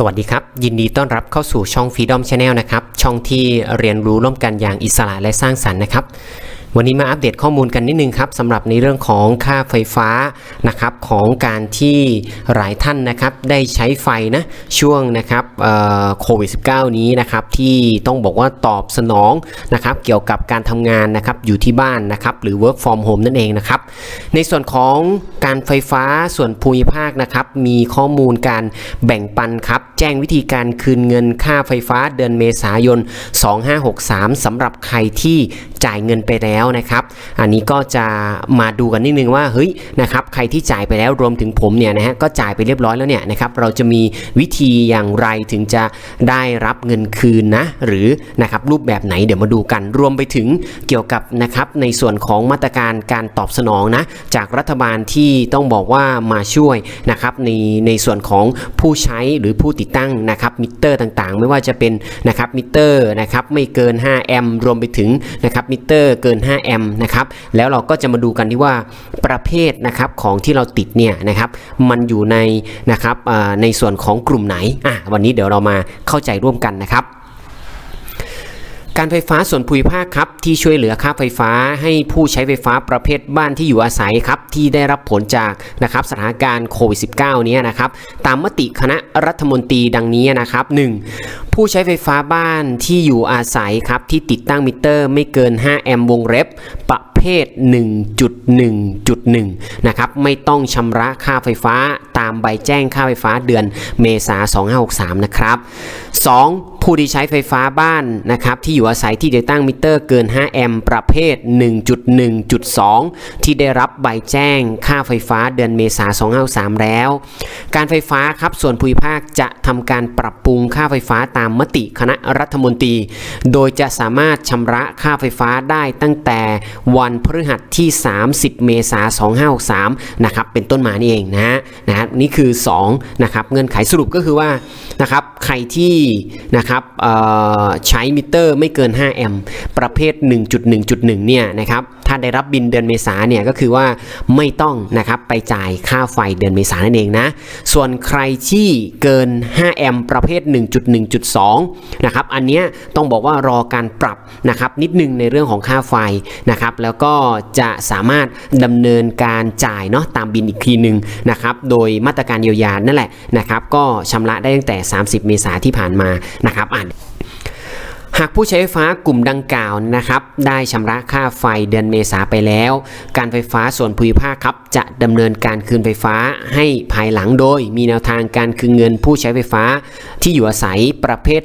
สวัสดีครับ ยินดีต้อนรับเข้าสู่ช่อง Freedom Channel นะครับ ช่องที่เรียนรู้ร่วมกันอย่างอิสระและสร้างสรรค์นะครับ วันนี้มาอัปเดตข้อมูลกันนิดนึงครับสำหรับในเรื่องของค่าไฟฟ้านะครับของการที่หลายท่านนะครับได้ใช้ไฟนะช่วงนะครับโควิด -19 นี้นะครับที่ต้องบอกว่าตอบสนองนะครับเกี่ยวกับการทำงานนะครับอยู่ที่บ้านนะครับหรือ work from home นั่นเองนะครับในส่วนของการไฟฟ้าส่วนภูมิภาคนะครับมีข้อมูลการแบ่งปันครับแจ้งวิธีการคืนเงินค่าไฟฟ้าเดือนเมษายน 2563สำหรับใครที่จ่ายเงินไปแล้วนะครับ อันนี้ก็จะมาดูกันนิดนึงว่าเฮ้ยนะครับใครที่จ่ายไปแล้วรวมถึงผมเนี่ยนะฮะก็จ่ายไปเรียบร้อยแล้วเนี่ยนะครับเราจะมีวิธีอย่างไรถึงจะได้รับเงินคืนนะหรือนะครับรูปแบบไหนเดี๋ยวมาดูกัน รวมไปถึงเกี่ยวกับนะครับในส่วนของมาตรการการตอบสนองนะจากรัฐบาลที่ต้องบอกว่ามาช่วยนะครับในในส่วนของผู้ใช้หรือผู้ติดตั้งนะครับมิเตอร์ต่างๆ ไม่ว่าจะเป็นนะครับมิเตอร์นะครับไม่เกิน 5 แอมป์รวมไปถึงนะครับมิเตอร์เกิน5 แอมป์นะครับแล้วเราก็จะมาดูกันที่ว่าประเภทนะครับของที่เราติดเนี่ยนะครับมันอยู่ในนะครับในส่วนของกลุ่มไหนอะวันนี้เดี๋ยวเรามาเข้าใจร่วมกันนะครับ การไฟฟ้าส่วนภูมิภาคครับที่ช่วยเหลือค่าไฟฟ้าให้ผู้ใช้ไฟฟ้าประเภทบ้านที่อยู่อาศัยครับที่ได้รับผลจากนะครับสถานการณ์โควิด -19 เนี้ยนะครับตามมติคณะรัฐมนตรีดังนี้นะครับ 1. ผู้ใช้ไฟฟ้าบ้านที่อยู่อาศัยครับที่ติดตั้งมิเตอร์ไม่เกิน 5 แอมป์วงเล็บประเภท 1.1.1 นะครับไม่ต้องชำระค่าไฟฟ้าตามใบแจ้งค่าไฟฟ้าเดือนเมษา2563 นะครับ 2. ผู้ที่ใช้ไฟฟ้าบ้านนะครับที่อยู่อาศัยที่ติดตั้งมิเตอร์เกิน 5 แอมป์ประเภท 1.1.2 ที่ได้รับใบแจ้งค่าไฟฟ้าเดือนเมษายน2563แล้ว การไฟฟ้าครับส่วนภูมิภาคจะทำการปรับปรุงค่าไฟฟ้าตามมติคณะรัฐมนตรี โดยจะสามารถชำระค่าไฟฟ้าได้ตั้งแต่วันพฤหัสที่ 30 เมษายน2563นะครับเป็นต้นมานี่เองนะฮะนะฮะนี่คือ2นะครับเงื่อนไขสรุปก็คือว่านะครับใครที่นะครับเอ่อใช้มิเตอร์ไม่เกิน 5 แอมป์ประเภท 1.1.1 เนี่ยนะครับถ้าได้รับบินเดือนเมษาเนี่ยก็คือว่าไม่ต้องนะครับไปจ่ายค่าไฟเดือนเมษานั่นเองนะ ส่วนใครที่เกิน 5 แอมป์ประเภท 1.1.2 นะครับ อันเนี้ยต้องบอกว่ารอการปรับนะครับนิดนึงในเรื่องของค่าไฟนะครับ แล้วก็จะสามารถดำเนินการจ่ายเนาะตามบินอีกทีหนึ่งนะครับ โดยมาตรการเยียวยานั่นแหละนะครับ ก็ชำระได้ตั้งแต่ 30 เมษาที่ผ่านมานะครับอ่านหากผู้ใช้ไฟฟ้ากลุ่มดังกล่าวนะครับ ได้ชำระค่าไฟเดือนเมษาไปแล้ว การไฟฟ้าส่วนภูมิภาคครับ จะดำเนินการคืนไฟฟ้าให้ภายหลังโดย มีแนวทางการคืนเงินผู้ใช้ไฟฟ้า ที่อยู่อาศัยประเภท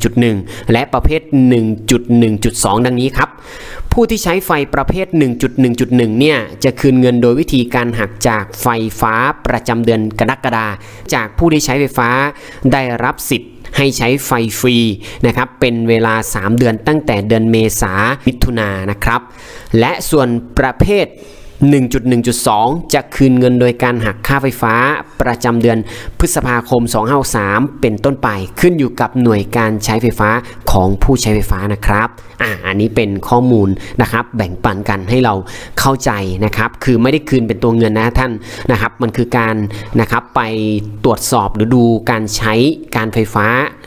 1.1.1 และประเภท 1.1.2 ดังนี้ครับ ผู้ที่ใช้ไฟประเภท 1.1.1 เนี่ย จะคืนเงินโดยวิธีการหักจากไฟฟ้าประจำเดือนกรกฎาคมจากผู้ที่ใช้ไฟฟ้าได้รับสิทธิ ให้ใช้ไฟฟรีนะครับเป็นเวลา 3 เดือนตั้งแต่เดือนเมษามิถุนานะครับ และส่วนประเภท 1.1.2 จะคืนเงินโดยการหักค่าไฟฟ้าประจำเดือนพฤษภาคม 2563เป็นต้นไป ขึ้นอยู่กับหน่วยการใช้ไฟฟ้าของผู้ใช้ไฟฟ้านะครับอ่าอันนี้เป็นข้อมูลนะครับ แบ่งปันกันให้เราเข้าใจนะครับ คือไม่ได้คืนเป็นตัวเงินนะท่านนะครับ มันคือการนะครับไปตรวจสอบหรือดูการใช้การไฟฟ้า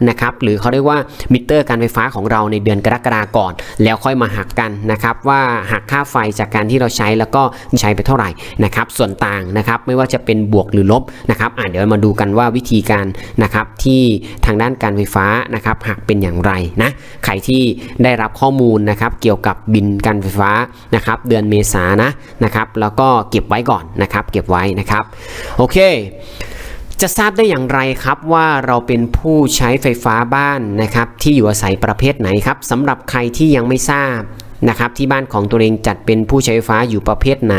นะครับ หรือเขาเรียกว่ามิเตอร์การไฟฟ้าของเราในเดือนกรกฎาก่อน แล้วค่อยมาหักกันนะครับ ว่าหักค่าไฟจากการที่เราใช้แล้วก็ใช้ไปเท่าไหร่นะครับส่วนต่างนะครับไม่ว่าจะเป็นบวกหรือลบนะครับอ่าเดี๋ยวมาดูกันว่าวิธีการนะครับที่ทางด้านการไฟฟ้านะครับหักเป็นอย่างไรนะใครที่ได้รับข้อมูลนะครับเกี่ยวกับบินการไฟฟ้านะครับเดือนเมษานะนะครับแล้วก็เก็บไว้ก่อนนะครับเก็บไว้นะครับโอเคจะทราบได้อย่างไรครับว่าเราเป็นผู้ใช้ไฟฟ้าบ้านนะครับที่อยู่อาศัยประเภทไหนครับสำหรับใครที่ยังไม่ทราบ นะครับที่บ้านของตัวเองจัดเป็นผู้ใช้ไฟฟ้าอยู่ประเภทไหน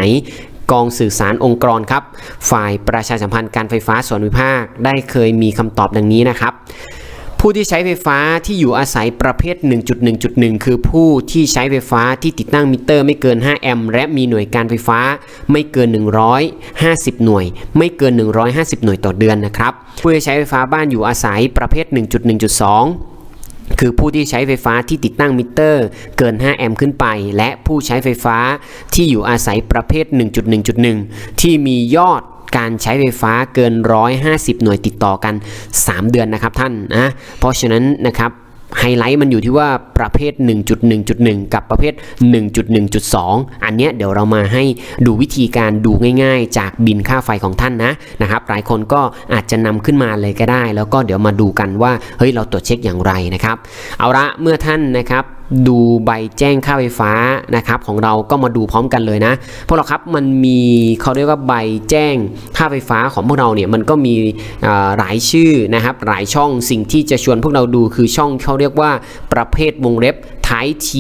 กองสื่อสารองค์กรครับ ฝ่ายประชาสัมพันธ์การไฟฟ้าส่วนภูมิภาคได้เคยมีคำตอบดังนี้นะครับผู้ที่ใช้ไฟฟ้าที่อยู่อาศัยประเภท 1.1.1 คือผู้ที่ใช้ไฟฟ้าที่ติดตั้งมิเตอร์ไม่เกิน 5 แอมป์และมีหน่วยการไฟฟ้าไม่เกิน 150 หน่วย ไม่เกิน 150 หน่วยต่อเดือนนะครับ ผู้ที่ใช้ไฟฟ้าบ้านอยู่อาศัยประเภท 1.1.2 คือผู้ที่ใช้ไฟฟ้าที่ติดตั้งมิเตอร์เกิน 5 แอมป์ขึ้นไป และผู้ใช้ไฟฟ้าที่อยู่อาศัยประเภท 1.1.1 ที่มียอดการใช้ไฟฟ้าเกิน 150 หน่วยติดต่อกัน 3 เดือนนะครับท่านนะเพราะฉะนั้นนะครับ ไฮไลท์มันอยู่ที่ว่าประเภท 1.1.1 กับประเภท 1.1.2 อันเนี้ยเดี๋ยวเรามาให้ดูวิธีการดูง่ายๆ จากบินค่าไฟของท่านนะนะครับหลายคนก็อาจจะนำขึ้นมาเลยก็ได้ แล้วก็เดี๋ยวมาดูกันว่าเฮ้ยเราตรวจเช็คอย่างไรนะครับ เอาละเมื่อท่านนะครับ ดูใบแจ้งค่าไฟฟ้านะครับของเราก็มาดูพร้อมกันเลยนะพวกเราครับมันมีเขาเรียกว่าใบแจ้งค่าไฟฟ้าของพวกเราเนี่ยมันก็มีหลายชื่อนะครับหลายช่องสิ่งที่จะชวนพวกเราดูคือช่องเขาเรียกว่าประเภทวงเล็บ Type T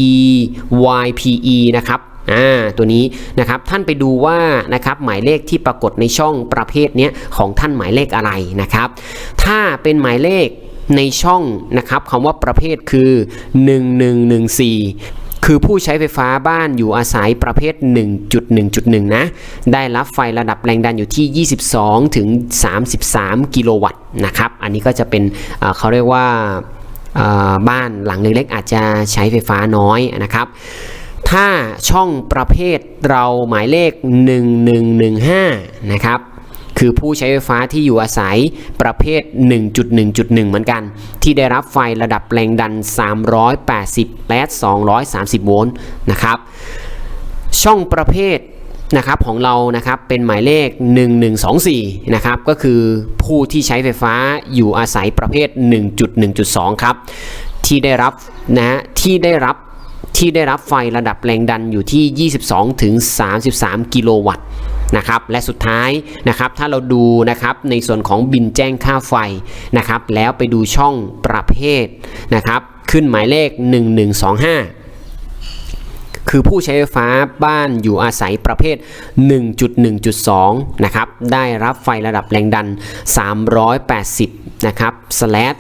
YPE นะครับอ่าตัวนี้นะครับท่านไปดูว่านะครับหมายเลขที่ปรากฏในช่องประเภทนี้ของท่านหมายเลขอะไรนะครับ ถ้าเป็นหมายเลข ในช่องนะครับคำว่าประเภทคือ 1114คือผู้ใช้ไฟฟ้าบ้านอยู่อาศัยประเภท 1.1.1 นะ ได้รับไฟระดับแรงดันอยู่ที่ 22 ถึง 33 กิโลวัตต์นะครับ อันนี้ก็จะเป็นเขาเรียกว่าบ้านหลังเล็กๆ อาจจะใช้ไฟฟ้าน้อยนะครับ ถ้าช่องประเภทเราหมายเลข 1115 นะครับ คือผู้ใช้ไฟฟ้าที่อยู่อาศัยประเภท 1.1.1 เหมือนกัน ที่ได้รับไฟระดับแรงดัน 380 และ 230 โวลต์นะครับ ช่องประเภทนะครับของเรานะครับเป็นหมายเลข 1124 นะครับก็คือผู้ที่ใช้ไฟฟ้าอยู่อาศัยประเภท 1.1.2 ครับ ที่ได้รับนะฮะที่ได้รับที่ได้รับไฟระดับแรงดันอยู่ที่ 22ถึง33 กิโลวัตต์ นะครับและสุดท้ายนะครับถ้าเราดูนะครับในส่วนของบินแจ้งค่าไฟนะครับแล้วไปดูช่องประเภทนะครับขึ้นหมายเลข 1125 คือผู้ใช้ไฟฟ้าบ้านอยู่อาศัยประเภท 1.1.2 นะครับ ได้รับไฟระดับแรงดัน 380 นะครับสแลด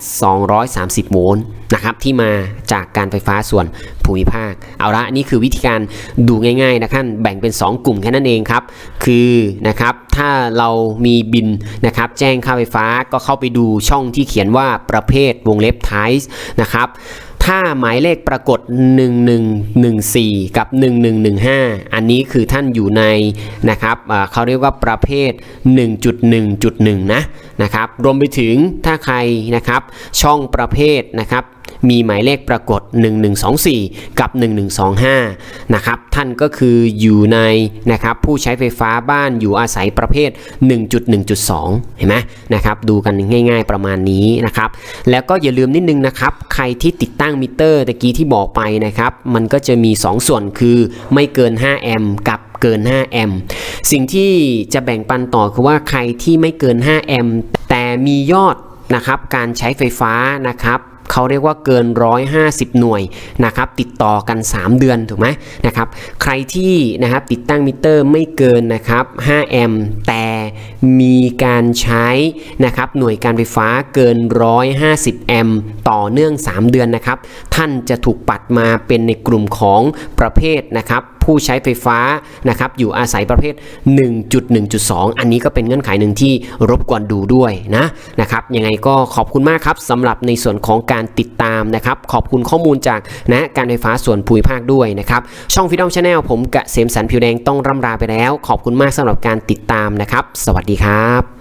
230 โวลต์นะครับ ที่มาจากการไฟฟ้าส่วนภูมิภาค เอาละนี่คือวิธีการดูง่ายๆนะท่านแบ่งเป็น 2 กลุ่มแค่นั้นเองครับ คือนะครับถ้าเรามีบินนะครับแจ้งค่าไฟฟ้าก็เข้าไปดูช่องที่เขียนว่าประเภทวงเล็บ type นะครับ ถ้าหมายเลขปรากฏ 1114 กับ 1115 อันนี้คือท่านอยู่ในนะครับเขาเรียกว่าประเภท 1.1.1 นะนะครับรวมไปถึงถ้าใครนะครับช่องประเภทนะครับมีหมายเลขปรากฏ 1124 กับ 1125 นะครับ ท่านก็คืออยู่ในนะครับผู้ใช้ไฟฟ้าบ้านอยู่อาศัยประเภท 1.1.2 เห็นไหมนะครับ ดูกันง่ายๆประมาณนี้นะครับ แล้วก็อย่าลืมนิดนึงนะครับ ใครที่ติดตั้งมิเตอร์ตะกี้ที่บอกไปนะครับ มันก็จะมี 2 ส่วนคือไม่เกิน 5 แอมป์กับเกิน 5 แอมป์ สิ่งที่จะแบ่งปันต่อคือว่าใครที่ไม่เกิน 5 แอมป์แต่มียอดนะครับการใช้ไฟฟ้านะครับ เขาเรียกว่าเกิน 150 หน่วยนะครับติดต่อกัน 3 เดือนถูกไหมนะครับใครที่นะครับติดตั้งมิเตอร์ไม่เกินนะครับ5แอมป์แต่มีการใช้นะครับหน่วยการไฟฟ้าเกิน 150 แอมป์ต่อเนื่อง 3 เดือนนะครับ ท่านจะถูกปัดมาเป็นในกลุ่มของประเภทนะครับผู้ใช้ไฟฟ้านะครับอยู่อาศัยประเภท 1.1.2 อันนี้ก็เป็นเงื่อนไขหนึ่งที่รบกวนดูด้วยนะนะครับยังไงก็ขอบคุณมากครับสำหรับในส่วนของการติดตามนะครับ ขอบคุณข้อมูลจากนะการไฟฟ้าส่วนภูมิภาคด้วยนะครับช่องฟิดอมชาแนลผมกะเสมสันผิวแดงต้องร่ำลาไปแล้ว ขอบคุณมากสำหรับการติดตามนะครับ สวัสดีครับ